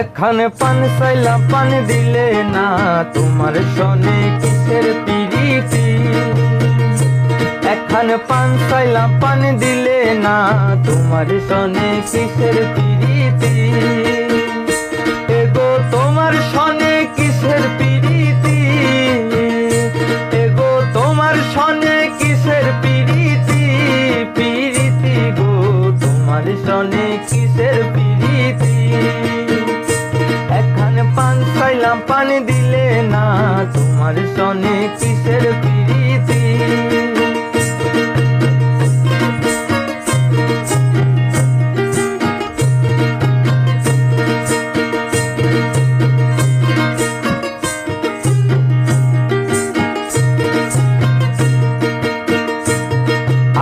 এখানে পান সাইলা পান দিলে না তোমার সনে কিসের পিরিতি? এখানে পান সাইলা পান দিলে না তোমার সনে কিসের পিরিতি? সনে কিসের পিরিতি?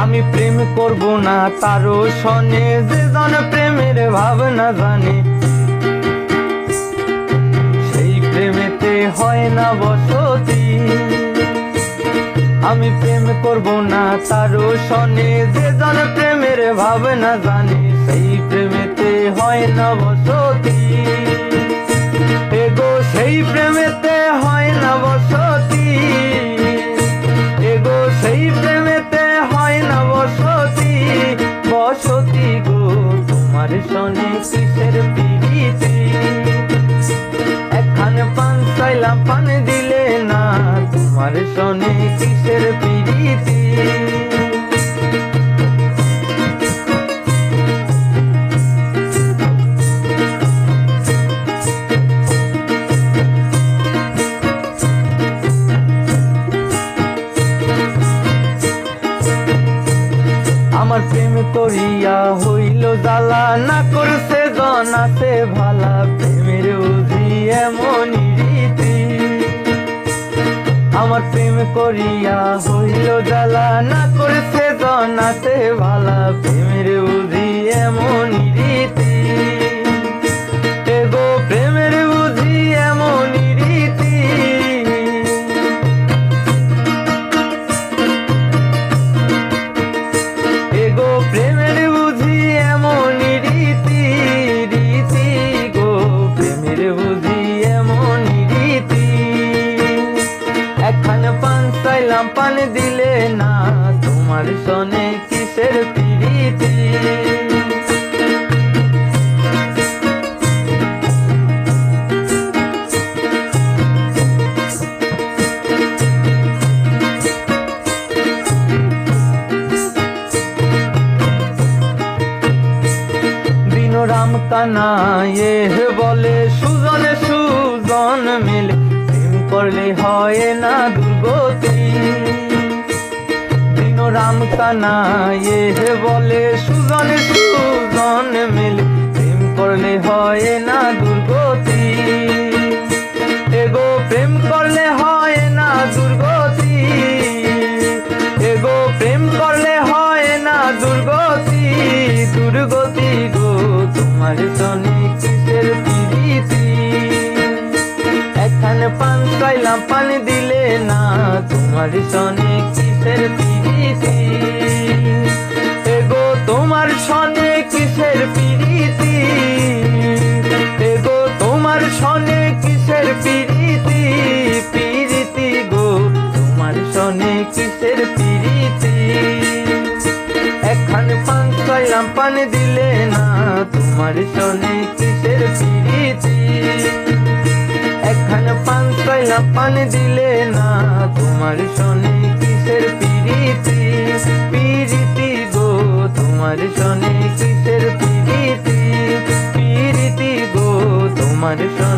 আমি প্রেম করব না, তারও সনে যে জন প্রেমের ভাবনা জানে। সেই প্রেমেতে হয় না বসতি আমি প্রেম করব না তারও সনে যে জন প্রেমের ভাবনা জানে, সেই প্রেমেতে হয় না বসতি এগো, সেই প্রেমেতে হয় না বসতি এগো, সেই প্রেমেতে হয় না বসতি বসতি গো, তোমার সনে কিসের পিরিতি? এখানে পান চাইলাম, পান দিলে তোমার সনে কিসের পিরিতি? আমার প্রেম করিয়া হইল জ্বালা, না করছে জনাতে ভালা। প্রেমের উজি এমনই আমার প্রেম করিয়া হইল জ্বালা না করেছে জনাতে ভালা প্রেমের চাইলাম পান দিলে না, তোমার সনে কিসের দিন রাম কানা এ বলে, সুজনে সুজন মিলে, প্রেম করলে হয় না দুর্গতি। রাম কানা, এ বলে, সুজনে, সুজন মিলে। প্রেম করলে হয় না দুর্গতি। এগো, প্রেম করলে হয় না দুর্গতি। এগো, প্রেম করলে হয় না দুর্গতি। দুর্গতি গো, তোমার সনে কিসের পিরিতি? এখানে পান চাইলাম, পান দিলে না, তোমার সনে পিরিতি পিরিতি গো, তোমার সনে কিসের পিরিতি? এখানে পান চাইলাম পান দিলে না, তোমার সনে কিসের পিরিতি? এখানে পান চাইলাম পান দিলে না, তোমার সনে কিসের পিরিতি? পিরিতি গো, তোমার সনে কিসের পিরিতি? পিরিতি গো, তোমার সনে